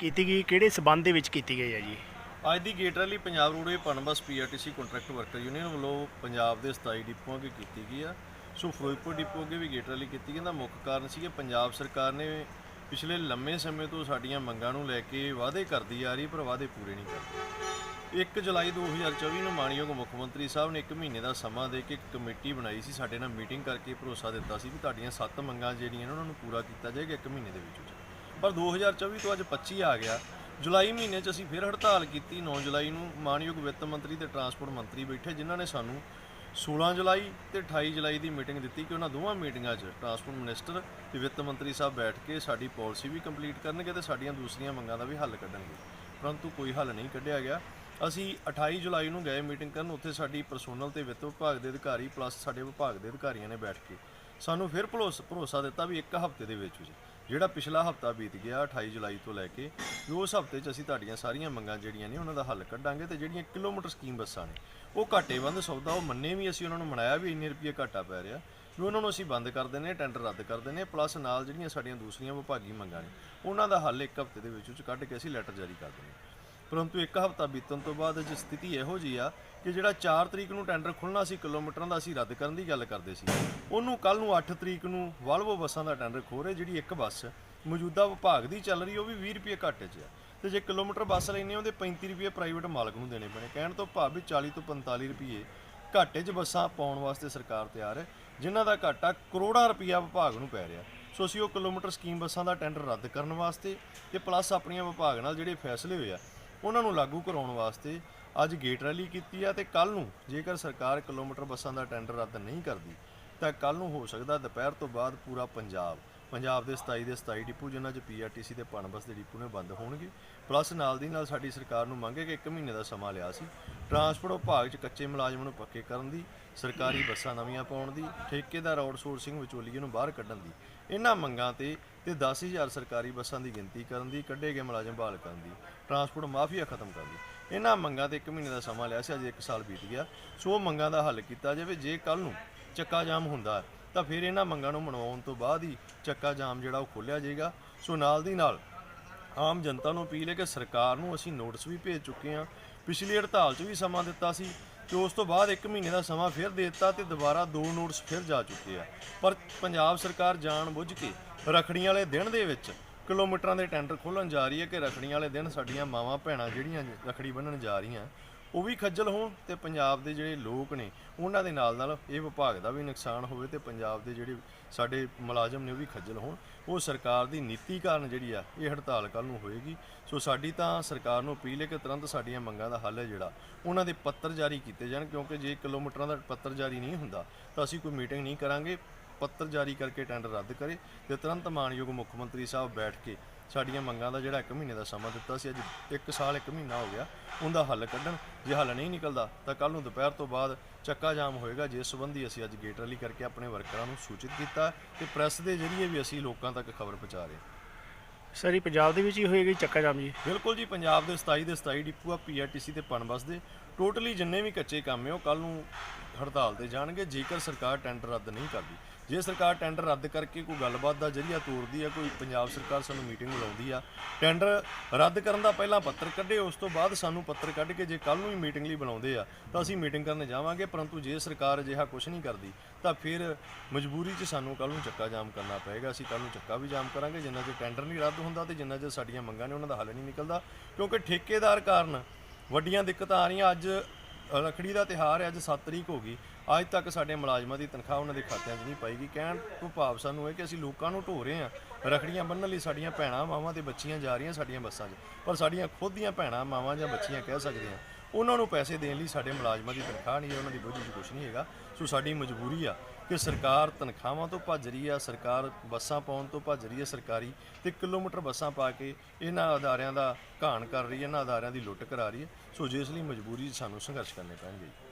ਕੀਤੀ ਗਈ, ਕਿਹੜੇ ਸਬੰਧ ਦੇ ਵਿੱਚ ਕੀਤੀ ਗਈ ਹੈ ਜੀ? ਅੱਜ ਦੀ gate rally Punjab roadway PUNBUS PRTC contract worker union ਵੱਲੋਂ ਪੰਜਾਬ ਦੇ 27 ਡਿਪੂਆਂ ਅੱਗੇ ਕੀਤੀ ਗਈ ਆ। ਸੋ ਫਿਰੋਜ਼ਪੁਰ ਡਿਪੂ ਅੱਗੇ ਵੀ ਗੇਟ ਰੈਲੀ ਕੀਤੀ ਗਈ ਦਾ ਮੁੱਖ ਕਾਰਨ ਸੀ ਕਿ ਪੰਜਾਬ ਸਰਕਾਰ ਨੇ ਪਿਛਲੇ ਲੰਮੇ ਸਮੇਂ ਤੋਂ ਸਾਡੀਆਂ ਮੰਗਾਂ ਨੂੰ ਲੈ ਕੇ ਵਾਅਦੇ ਕਰਦੀ ਆ ਰਹੀ, ਪਰ ਵਾਅਦੇ ਪੂਰੇ ਨਹੀਂ ਕਰਦੀ। 1 ਜੁਲਾਈ 2024 ਨੂੰ ਮਾਨਯੋਗ ਮੁੱਖ ਮੰਤਰੀ ਸਾਹਿਬ ਨੇ 1 ਮਹੀਨੇ ਦਾ ਸਮਾਂ ਦੇ ਕੇ ਕਮੇਟੀ ਬਣਾਈ ਸੀ, ਸਾਡੇ ਨਾਲ ਮੀਟਿੰਗ ਕਰਕੇ ਭਰੋਸਾ ਦਿੱਤਾ ਸੀ ਵੀ ਤੁਹਾਡੀਆਂ 7 ਮੰਗਾਂ ਜਿਹੜੀਆਂ ਨੇ ਉਹਨਾਂ ਨੂੰ ਪੂਰਾ ਕੀਤਾ ਜਾਏਗਾ 1 ਮਹੀਨੇ ਦੇ ਵਿੱਚ। ਪਰ 2024 ਤੋਂ ਅੱਜ 25 ਆ ਗਿਆ। ਜੁਲਾਈ ਮਹੀਨੇ 'ਚ ਅਸੀਂ ਫਿਰ ਹੜਤਾਲ ਕੀਤੀ। 9 ਜੁਲਾਈ ਨੂੰ ਮਾਨਯੋਗ ਵਿੱਤ ਮੰਤਰੀ ਤੇ ਟਰਾਂਸਪੋਰਟ ਮੰਤਰੀ ਬੈਠੇ, ਜਿਨ੍ਹਾਂ ਨੇ ਸਾਨੂੰ 16 ਜੁਲਾਈ ਤੇ 28 ਜੁਲਾਈ ਦੀ ਮੀਟਿੰਗ ਦਿੱਤੀ ਕਿ ਉਹਨਾਂ ਦੋਵਾਂ ਮੀਟਿੰਗਾਂ 'ਚ ਟਰਾਂਸਪੋਰਟ ਮਿਨਿਸਟਰ ਤੇ ਵਿੱਤ ਮੰਤਰੀ ਸਾਹਿਬ ਬੈਠ ਕੇ ਸਾਡੀ ਪਾਲਿਸੀ ਵੀ ਕੰਪਲੀਟ ਕਰਨਗੇ ਤੇ ਸਾਡੀਆਂ ਦੂਸਰੀਆਂ ਮੰਗਾਂ ਦਾ ਵੀ ਹੱਲ ਕੱਢਣਗੇ। ਪਰੰਤੂ ਕੋਈ ਹੱਲ ਨਹੀਂ ਕੱਢਿਆ ਗਿਆ। ਅਸੀਂ 28 ਜੁਲਾਈ ਨੂੰ ਗਏ ਮੀਟਿੰਗ ਕਰਨ। ਉੱਥੇ ਸਾਡੀ ਪਰਸੋਨਲ ਤੇ ਵਿੱਤ ਵਿਭਾਗ ਦੇ ਅਧਿਕਾਰੀ ਪਲੱਸ ਸਾਡੇ ਵਿਭਾਗ ਦੇ ਅਧਿਕਾਰੀਆਂ ਨੇ ਬੈਠ ਕੇ ਸਾਨੂੰ ਫਿਰ ਭਰੋਸ- ਭਰੋਸਾ ਦਿੱਤਾ ਵੀ ਇੱਕ ਹਫ਼ਤੇ ਦੇ ਵਿੱਚ ਵਿੱਚ ਜਿਹੜਾ ਪਿਛਲਾ ਹਫ਼ਤਾ ਬੀਤ ਗਿਆ 28 ਜੁਲਾਈ ਤੋਂ ਲੈ ਕੇ, ਵੀ ਉਸ ਹਫ਼ਤੇ 'ਚ ਅਸੀਂ ਤੁਹਾਡੀਆਂ ਸਾਰੀਆਂ ਮੰਗਾਂ ਜਿਹੜੀਆਂ ਨੇ ਉਹਨਾਂ ਦਾ ਹੱਲ ਕੱਢਾਂਗੇ ਤੇ ਜਿਹੜੀਆਂ ਕਿਲੋਮੀਟਰ ਸਕੀਮ ਬੱਸਾਂ ਨੇ, ਉਹ ਘਾਟੇਬੰਦ ਸੌਦਾ, ਉਹ ਮੰਨੇ ਵੀ ਅਸੀਂ ਉਹਨਾਂ ਨੂੰ ਮਨਾਇਆ ਵੀ ਇੰਨੇ ਰੁਪਏ ਘਾਟਾ ਪੈ ਰਿਹਾ, ਵੀ ਉਹਨਾਂ ਨੂੰ ਅਸੀਂ ਬੰਦ ਕਰ ਦਿੰਦੇ ਹਾਂ, ਟੈਂਡਰ ਰੱਦ ਕਰ ਦਿੰਦੇ ਹਾਂ, ਪਲੱਸ ਨਾਲ ਜਿਹੜੀਆਂ ਸਾਡੀਆਂ ਦੂਸਰੀਆਂ ਵਿਭਾਗੀ ਮੰਗਾਂ ਨੇ, ਉਹਨਾਂ ਦਾ ਹੱਲ ਇੱਕ ਹਫ਼ਤੇ ਦੇ ਵਿੱਚ ਵਿੱਚ ਕੱਢ ਕੇ ਅਸੀਂ ਲੈਟਰ ਜਾਰੀ ਕਰ ਦਿੰਦੇ ਹਾਂ। ਪਰੰਤੂ ਇੱਕ ਹਫ਼ਤਾ ਬੀਤਣ ਤੋਂ ਬਾਅਦ ਅੱਜ ਸਥਿਤੀ ਇਹੋ ਜੀ ਆ ਕਿ ਜਿਹੜਾ 4 ਤਰੀਕ ਨੂੰ ਟੈਂਡਰ ਖੁੱਲਣਾ ਸੀ, ਕਿਲੋਮੀਟਰਾਂ ਦਾ ਅਸੀਂ ਰੱਦ ਕਰਨ ਦੀ ਗੱਲ ਕਰਦੇ ਸੀ। ਉਹਨੂੰ ਕੱਲ ਨੂੰ 8 ਤਰੀਕ ਨੂੰ ਵਾਲਵੋ ਬੱਸਾਂ ਦਾ ਟੈਂਡਰ ਖੋਹ ਰਹੇ, ਜਿਹੜੀ ਇੱਕ ਬੱਸ ਮੌਜੂਦਾ ਵਿਭਾਗ ਦੀ ਚੱਲ ਰਹੀ, ਉਹ ਵੀ 20 ਰੁਪਏ ਘੱਟ 'ਚ ਆ। ਤੇ ਜੇ ਕਿਲੋਮੀਟਰ ਬੱਸ ਲੈਣੇ ਉਹਦੇ 35 ਰੁਪਏ ਪ੍ਰਾਈਵੇਟ ਮਾਲਕ ਨੂੰ ਦੇਣੇ ਪੈਣੇ। ਕਹਿਣ ਤੋਂ ਭਾਵ ਵੀ 40 ਤੋਂ 45 ਰੁਪਏ ਘਾਟੇ 'ਚ ਬੱਸਾਂ ਪਾਉਣ ਵਾਸਤੇ ਸਰਕਾਰ ਤਿਆਰ ਹੈ, ਜਿਨ੍ਹਾਂ ਦਾ ਘਾਟਾ ਕਰੋੜਾਂ ਰੁਪਈਆ ਵਿਭਾਗ ਨੂੰ ਪੈ ਰਿਹਾ। ਸੋ ਅਸੀਂ ਉਹ ਕਿਲੋਮੀਟਰ ਸਕੀਮ ਬੱਸਾਂ ਦਾ ਟੈਂਡਰ ਰੱਦ ਕਰਨ ਵਾਸਤੇ ਤੇ ਪਲੱਸ ਆਪਣੀਆਂ ਵਿਭਾਗ ਨਾਲ ਜਿਹੜੇ ਫੈਸਲੇ ਹੋਏ ਆ ਉਹਨਾਂ ਨੂੰ ਲਾਗੂ ਕਰਾਉਣ ਵਾਸਤੇ ਅੱਜ ਗੇਟ ਰੈਲੀ ਕੀਤੀ ਆ ਤੇ ਕੱਲ ਨੂੰ ਜੇਕਰ ਸਰਕਾਰ ਕਿਲੋਮੀਟਰ ਬੱਸਾਂ ਦਾ ਟੈਂਡਰ ਰੱਦ ਨਹੀਂ ਕਰਦੀ, ਤਾਂ ਕੱਲ ਨੂੰ ਹੋ ਸਕਦਾ ਦੁਪਹਿਰ ਤੋਂ ਬਾਅਦ ਪੂਰਾ ਪੰਜਾਬ। ਪੰਜਾਬ ਦੇ 27 ਦੇ 27 ਡਿਪੂ, ਜਿਨ੍ਹਾਂ 'ਚ ਪੀਆਰਟੀਸੀ ਤੇ ਪਨਬਸ ਦੇ ਡਿਪੂ ਨੇ ਬੰਦ ਹੋਣਗੇ। ਪਲੱਸ ਨਾਲ ਦੀ ਨਾਲ ਸਾਡੀ ਸਰਕਾਰ ਨੂੰ ਮੰਗੇ ਕਿ 1 ਮਹੀਨੇ ਦਾ ਸਮਾਂ ਲਿਆ ਸੀ। ਟਰਾਂਸਪੋਰਟ ਵਿਭਾਗ 'ਚ ਕੱਚੇ ਮੁਲਾਜ਼ਮਾਂ ਨੂੰ ਪੱਕੇ ਕਰਨ ਦੀ, ਸਰਕਾਰੀ ਬੱਸਾਂ ਨਵੀਆਂ ਪਾਉਣ ਦੀ, ਠੇਕੇਦਾਰ ਆਊਟਸੋਰਸਿੰਗ ਵਿਚੋਲੀਏ ਨੂੰ ਬਾਹਰ ਕੱਢਣ ਦੀ। ਇਹਨਾਂ ਮੰਗਾਂ ਤੇ ਤੇ 10000 ਸਰਕਾਰੀ ਬੱਸਾਂ ਦੀ ਗਿਣਤੀ ਕਰਨ ਦੀ, ਕੱਢੇ ਗਏ ਮੁਲਾਜ਼ਮ ਬਹਾਲ ਕਰਨ ਦੀ, ਟਰਾਂਸਪੋਰਟ ਮਾਫੀਆ ਖਤਮ ਕਰਨ ਦੀ। ਇਹਨਾਂ ਮੰਗਾਂ ਤੇ 1 ਮਹੀਨੇ ਦਾ ਸਮਾਂ ਲਿਆ ਸੀ, ਅੱਜ 1 ਸਾਲ ਬੀਤ ਗਿਆ। ਸੋ ਉਹ ਮੰਗਾਂ ਦਾ ਹੱਲ ਕੀਤਾ ਜਾਵੇ, ਜੇ ਕੱਲ ਨੂੰ ਚੱਕਾ ਜਾਮ ਹੁੰਦਾ ਤਾਂ ਫਿਰ ਇਹਨਾਂ ਮੰਗਾਂ ਨੂੰ ਮਨਵਾਉਣ ਤੋਂ ਬਾਅਦ ਹੀ ਚੱਕਾ ਜਾਮ ਜਿਹੜਾ ਉਹ ਖੋਲਿਆ ਜਾਏਗਾ। ਸੋ ਨਾਲ ਦੀ ਨਾਲ ਆਮ ਜਨਤਾ ਨੂੰ ਅਪੀਲ ਹੈ ਕਿ ਸਰਕਾਰ ਨੂੰ ਅਸੀਂ ਨੋਟਿਸ ਵੀ ਭੇਜ ਚੁੱਕੇ ਹਾਂ। ਪਿਛਲੀ ਹੜਤਾਲ 'ਚ ਵੀ ਸਮਾਂ ਦਿੱਤਾ ਸੀ ਤੇ ਉਸ ਤੋਂ ਬਾਅਦ 1 ਮਹੀਨੇ ਦਾ ਸਮਾਂ ਫਿਰ ਦੇ ਦਿੱਤਾ ਤੇ ਦੁਬਾਰਾ ਦੋ ਨੋਟਿਸ ਫਿਰ ਜਾ ਚੁੱਕੇ ਆ। ਪਰ ਪੰਜਾਬ ਸਰਕਾਰ ਜਾਣ ਬੁੱਝ ਕੇ ਰਖੜੀਆਂ ਵਾਲੇ ਦਿਨ ਦੇ ਵਿੱਚ ਕਿਲੋਮੀਟਰਾਂ ਦੇ ਟੈਂਡਰ ਖੋਲਣ ਜਾ ਰਹੀ ਹੈ ਕਿ ਰਖੜੀਆਂ ਵਾਲੇ ਦਿਨ ਸਾਡੀਆਂ ਮਾਵਾਂ ਭੈਣਾਂ ਜਿਹੜੀਆਂ ਰਖੜੀ ਬੰਨਣ ਜਾ ਰਹੀਆਂ ਉਹ ਵੀ ਖੱਜਲ ਹੋਣ ਤੇ ਪੰਜਾਬ ਦੇ ਜਿਹੜੇ ਲੋਕ ਨੇ, ਉਹਨਾਂ ਦੇ ਨਾਲ ਨਾਲ ਇਹ ਵਿਭਾਗ ਦਾ ਵੀ ਨੁਕਸਾਨ ਹੋਵੇ ਤੇ ਪੰਜਾਬ ਦੇ ਜਿਹੜੇ ਸਾਡੇ ਮੁਲਾਜ਼ਮ ਨੇ ਉਹ ਵੀ ਖੱਜਲ ਹੋਣ। ਉਹ ਸਰਕਾਰ ਦੀ ਨੀਤੀ ਕਾਰਨ ਜਿਹੜੀ ਆ, ਇਹ ਹੜਤਾਲ ਕੱਲ ਨੂੰ ਹੋਏਗੀ। ਸੋ ਸਾਡੀ ਤਾਂ ਸਰਕਾਰ ਨੂੰ ਅਪੀਲ ਹੈ ਕਿ ਤੁਰੰਤ ਸਾਡੀਆਂ ਮੰਗਾਂ ਦਾ ਹੱਲ ਹੈ ਜਿਹੜਾ, ਉਹਨਾਂ ਦੇ ਪੱਤਰ ਜਾਰੀ ਕੀਤੇ ਜਾਣ, ਕਿਉਂਕਿ ਜੇ ਕਿਲੋਮੀਟਰਾਂ ਦਾ ਪੱਤਰ ਜਾਰੀ ਨਹੀਂ ਹੁੰਦਾ, ਤਾਂ ਅਸੀਂ ਕੋਈ ਮੀਟਿੰਗ ਨਹੀਂ ਕਰਾਂਗੇ। ਪੱਤਰ ਜਾਰੀ ਕਰਕੇ ਟੈਂਡਰ ਰੱਦ ਕਰੇ ਤੇ ਤੁਰੰਤ ਮਾਨਯੋਗ ਮੁੱਖ ਮੰਤਰੀ ਸਾਹਿਬ ਬੈਠ ਕੇ ਸਾਡੀਆਂ ਮੰਗਾਂ ਦਾ ਜਿਹੜਾ 1 ਮਹੀਨੇ ਦਾ ਸਮਾਂ ਦਿੱਤਾ ਸੀ ਅੱਜ 1 ਸਾਲ 1 ਮਹੀਨਾ ਹੋ ਗਿਆ ਉਹਦਾ ਹੱਲ ਕੱਢਣ। ਜੇ ਹੱਲ ਨਹੀਂ ਨਿਕਲਦਾ ਤਾਂ ਕੱਲ ਨੂੰ ਦੁਪਹਿਰ ਤੋਂ ਬਾਅਦ ਚੱਕਾ ਜਾਮ ਹੋਏਗਾ ਜਿਸ ਸੰਬੰਧੀ ਅਸੀਂ ਅੱਜ ਗੇਟ ਰੈਲੀ ਕਰਕੇ ਆਪਣੇ ਵਰਕਰਾਂ ਨੂੰ ਸੂਚਿਤ ਕੀਤਾ ਤੇ ਪ੍ਰੈਸ ਦੇ ਜ਼ਰੀਏ ਵੀ ਅਸੀਂ ਲੋਕਾਂ ਤੱਕ ਖਬਰ ਪਹੁੰਚਾ ਰਹੇ ਹਾਂ। ਸਰ ਇਹ ਪੰਜਾਬ ਦੇ ਵਿੱਚ ਹੀ ਹੋਏਗੀ ਚੱਕਾ ਜਾਮ ਜੀ? ਬਿਲਕੁਲ ਜੀ ਪੰਜਾਬ ਦੇ 27 ਦੇ 27 ਡਿਪੂ ਆ ਪੀਆਰਟੀਸੀ ਤੇ ਪਨਬਸ ਦੇ। ਟੋਟਲੀ ਜਿੰਨੇ ਵੀ ਕੱਚੇ ਕੰਮ ਹੈ ਉਹ ਕੱਲ ਨੂੰ ਹੜਤਾਲ ਤੇ ਜਾਣਗੇ ਜੇਕਰ ਸਰਕਾਰ ਟੈਂਡਰ ਰੱਦ ਨਹੀਂ ਕਰਦੀ। ਜੇ ਸਰਕਾਰ ਟੈਂਡਰ ਰੱਦ ਕਰਕੇ ਕੋਈ ਗੱਲਬਾਤ ਦਾ ਜਰੀਆ ਤੋਰਦੀ ਆ ਕੋਈ ਪੰਜਾਬ ਸਰਕਾਰ ਸਾਨੂੰ ਮੀਟਿੰਗ ਬੁਲਾਉਂਦੀ ਆ, ਟੈਂਡਰ ਰੱਦ ਕਰਨ ਦਾ ਪਹਿਲਾਂ ਪੱਤਰ ਕੱਢੇ, ਉਸ ਤੋਂ ਬਾਅਦ ਸਾਨੂੰ ਪੱਤਰ ਕੱਢ ਕੇ ਜੇ ਕੱਲ ਨੂੰ ਹੀ ਮੀਟਿੰਗ ਲਈ ਬੁਲਾਉਂਦੇ ਆ, ਤਾਂ ਅਸੀਂ ਮੀਟਿੰਗ ਕਰਨ ਜਾਵਾਂਗੇ, ਪਰੰਤੂ ਜੇ ਸਰਕਾਰ ਅਜਿਹਾ ਕੁਝ ਨਹੀਂ ਕਰਦੀ, ਤਾਂ ਫਿਰ ਮਜਬੂਰੀ 'ਚ ਸਾਨੂੰ ਕੱਲ ਨੂੰ ਚੱਕਾ ਜਾਮ ਕਰਨਾ ਪਏਗਾ, ਅਸੀਂ ਕੱਲ ਨੂੰ ਚੱਕਾ ਵੀ ਜਾਮ ਕਰਾਂਗੇ, ਜਿੰਨਾ ਚਿਰ ਟੈਂਡਰ ਨਹੀਂ ਰੱਦ ਹੁੰਦਾ ਤੇ ਜਿੰਨਾ ਚਿਰ ਸਾਡੀਆਂ ਮੰਗਾਂ ਨੇ ਉਹਨਾਂ ਦਾ ਹੱਲ ਨਹੀਂ ਨਿਕਲਦਾ, ਕਿਉਂਕਿ ਠੇਕੇਦਾਰ ਕਾਰਨ ਵੱਡੀਆਂ ਦਿੱਕਤਾਂ ਆ ਰਹੀਆਂ, ਅੱਜ ਰਖੜੀ ਦਾ ਤਿਹਾਰ ਹੈ, ਅੱਜ 7 ਤਰੀਕ ਹੋ ਗਈ ਅੱਜ ਤੱਕ ਸਾਡੇ ਮੁਲਾਜ਼ਮਾਂ ਦੀ ਤਨਖਾਹ ਉਹਨਾਂ ਦੇ ਖਾਤਿਆਂ 'ਚ ਨਹੀਂ ਪਾਈਗੀ। ਕਹਿਣ ਤੋਂ ਭਾਵ ਸਾਨੂੰ ਇਹ ਕਿ ਅਸੀਂ ਲੋਕਾਂ ਨੂੰ ਢੋ ਰਹੇ ਹਾਂ। ਰਖੜੀਆਂ ਬੰਨ੍ਹਣ ਲਈ ਸਾਡੀਆਂ ਭੈਣਾਂ ਮਾਵਾਂ ਤੇ ਬੱਚੀਆਂ ਜਾ ਰਹੀਆਂ ਸਾਡੀਆਂ ਬੱਸਾਂ 'ਚ। ਪਰ ਸਾਡੀਆਂ ਖੁਦ ਦੀਆਂ ਭੈਣਾਂ, ਮਾਵਾਂ ਜਾਂ ਬੱਚੀਆਂ ਕਹਿ ਸਕਦੇ ਹਾਂ। ਉਹਨਾਂ ਨੂੰ ਪੈਸੇ ਦੇਣ ਲਈ ਸਾਡੇ ਮੁਲਾਜ਼ਮਾਂ ਦੀ ਤਨਖਾਹ ਨਹੀਂ ਹੈ, ਉਹਨਾਂ ਦੀ ਬੋਝ 'ਚ ਕੁਝ ਨਹੀਂ ਹੈਗਾ। ਸੋ ਸਾਡੀ ਮਜਬੂਰੀ ਆ ਕਿ ਸਰਕਾਰ ਤਨਖਾਹਾਂ ਤੋਂ ਭੱਜ ਰਹੀ ਆ, ਸਰਕਾਰ ਬੱਸਾਂ ਪਾਉਣ ਤੋਂ ਭੱਜ ਰਹੀ ਹੈ ਸਰਕਾਰੀ ਤੇ ਕਿਲੋਮੀਟਰ ਬੱਸਾਂ ਪਾ ਕੇ ਇਹਨਾਂ ਅਦਾਰਿਆਂ ਦਾ ਘਾਣ ਕਰ ਰਹੀ ਹੈ, ਇਹਨਾਂ ਅਦਾਰਿਆਂ ਦੀ ਲੁੱਟ ਕਰਾ ਰਹੀ ਹੈ। ਸੋ ਜਿਸ ਲਈ ਮਜਬੂਰੀ ਸਾਨੂੰ ਸੰਘਰਸ਼ ਕਰਨੇ ਪੈਣਗੇ